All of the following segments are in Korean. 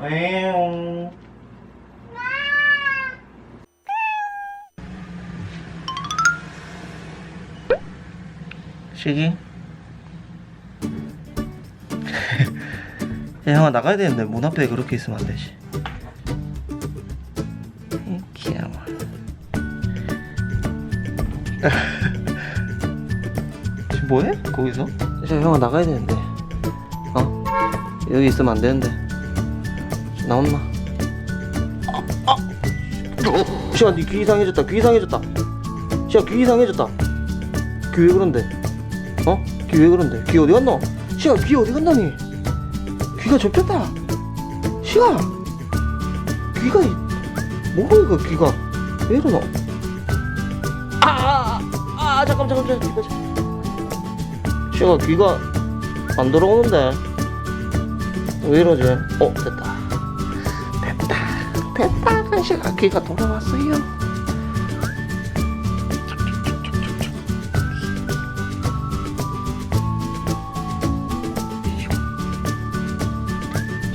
에용. 시기? 야, 형아 나가야 되는데 문 앞에 그렇게 있으면 안 되지. 이 귀여워. 지금 뭐해? 거기서? 이제 형아 나가야 되는데. 어? 여기 있으면 안 되는데. 나온나? 아, 아. 어, 시아, 니귀 이상해졌다. 귀 이상해졌다. 시아, 귀 이상해졌다. 귀 왜 그런데? 어? 귀 왜 그런데? 귀 어디 갔노? 시아, 귀 어디 갔나니? 귀가 접혔다. 시아, 귀가 이- 뭐가 이거 귀가 왜 이러노? 아, 아, 잠깐, 잠깐, 잠깐. 시아, 귀가 안 들어오는데 왜 이러지? 어, 됐다. 됐다. 간식아, 귀가 돌아왔어요.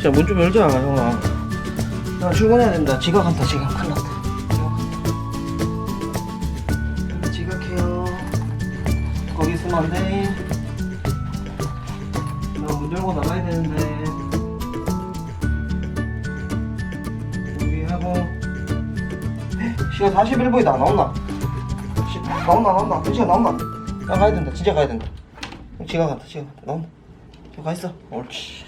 자, 문 좀 열자, 형아. 나 출근해야 된다. 지각한다, 지각. 큰일 났다. 지각. 지각해요. 거기 있으면 안 돼. 나 문 열고 나가야 되는데. 하고. 시간 41분이 다 나온나? 시, 나온나, 나온나. 그 시간 나온나? 나 가야 된다. 진짜 가야 된다. 지각한다, 지각한다. 나온다. 가 있어. 옳지.